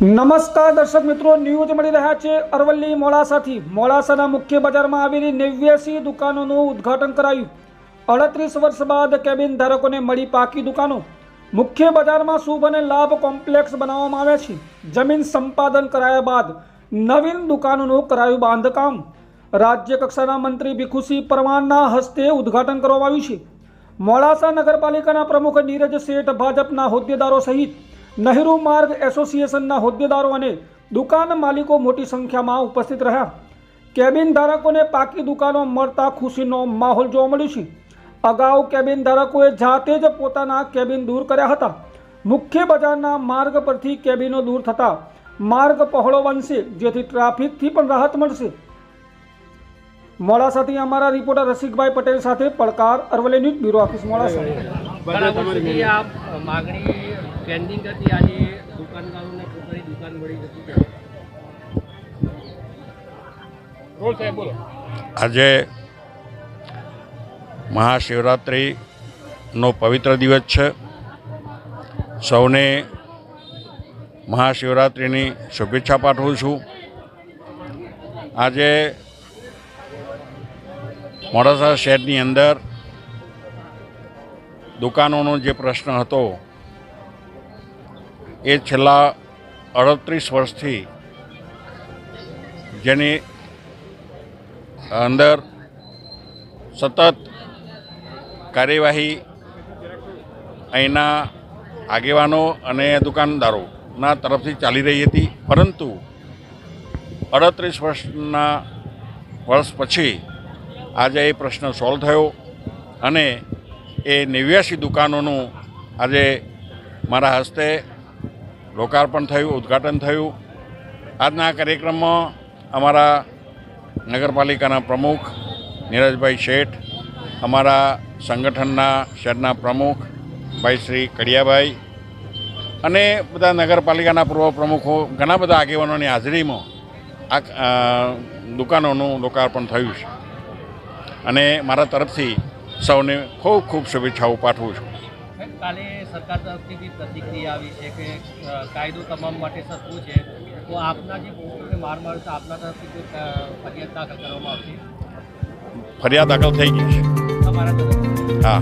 નમસ્કાર દર્શક મિત્રો ન્યૂઝ મળી રહ્યા છે અરવલ્લી મોડાસાથી. મોડાસાના મુખ્ય બજારમાં આવેલી નેવ્યાસી દુકાનોનું ઉદ્ઘાટન કરાયું. અડત્રીસ વર્ષ બાદ કેબિન ધારકોને મળી પાકી દુકાનો. મુખ્ય બજારમાં શુભ અને લાભ કોમ્પ્લેક્સ બનાવવામાં આવ્યા છે. જમીન સંપાદન કરાયા બાદ નવીન દુકાનોનું કરાયું બાંધકામ. રાજ્ય કક્ષાના મંત્રી ભીખુસિંહ પરમારના હસ્તે ઉદ્ઘાટન કરવામાં આવ્યું છે. મોડાસા નગરપાલિકાના પ્રમુખ નીરજ શેઠ ભાજપના હોદ્દેદારો સહિત નહેરુ માર્ગ એસોસિએશનના હોદ્દેદારો અને દુકાન માલિકો મોટી સંખ્યામાં ઉપસ્થિત રહ્યા. કેબિન ધારકોને પાકી દુકાનો મળતા ખુશીનો માહોલ જોવા મળ્યો છે. અગાઉ કેબિન ધારકોએ જાતે જ પોતાના કેબિન દૂર કર્યા હતા. મુખ્ય બજારના માર્ગ પરથી કેબિનો દૂર થતા માર્ગ પહોળો બનશે, જેથી ટ્રાફિકથી પણ રાહત મળશે. મોડાસાથી અમારા રિપોર્ટર રસિકભાઈ પટેલ સાથે પડકાર Aravalli news bureau office, Modasa. માગણી પેન્ડિંગ હતી આજે દુકાનદારોને પોતાની દુકાન મળી હતી આજે મહાશિવરાત્રિનો પવિત્ર દિવસ છે. સૌને મહાશિવરાત્રિની શુભેચ્છા પાઠવું છું. આજે મોડાસા શહેરની અંદર દુકાનોનો જે પ્રશ્ન હતો એ છેલ્લા અડત્રીસ વર્ષથી જેની અંદર સતત કાર્યવાહી અહીંના આગેવાનો અને દુકાનદારોના તરફથી ચાલી રહી હતી. પરંતુ અડત્રીસ વર્ષના વર્ષ પછી આજે એ પ્રશ્ન સોલ્વ થયો અને એ નેવ્યાસી દુકાનોનું આજે મારા હસ્તે લોકાર્પણ થયું, ઉદ્ઘાટન થયું. આજના કાર્યક્રમમાં અમારા નગરપાલિકાના પ્રમુખ નીરજભાઈ શેઠ, અમારા સંગઠનના શહેરના પ્રમુખ ભાઈ શ્રી કડિયાભાઈ અને બધા નગરપાલિકાના પૂર્વ પ્રમુખો, ઘણા બધા આગેવાનોની હાજરીમાં આ દુકાનોનું લોકાર્પણ થયું છે. અને મારા તરફથી સૌને ખૂબ ખૂબ શુભેચ્છાઓ પાઠવું છું. કાલે સરકાર તરફથી બી પ્રતિક્રિયા આવી છે કે કાયદો તમામ માટે સસ્તું છે. તો આપના જે પ્રમુખોને માર મારે તો આપના તરફથી કોઈ ફરિયાદ દાખલ કરવામાં આવશે? ફરિયાદ દાખલ થઈ ગઈ છે. હા.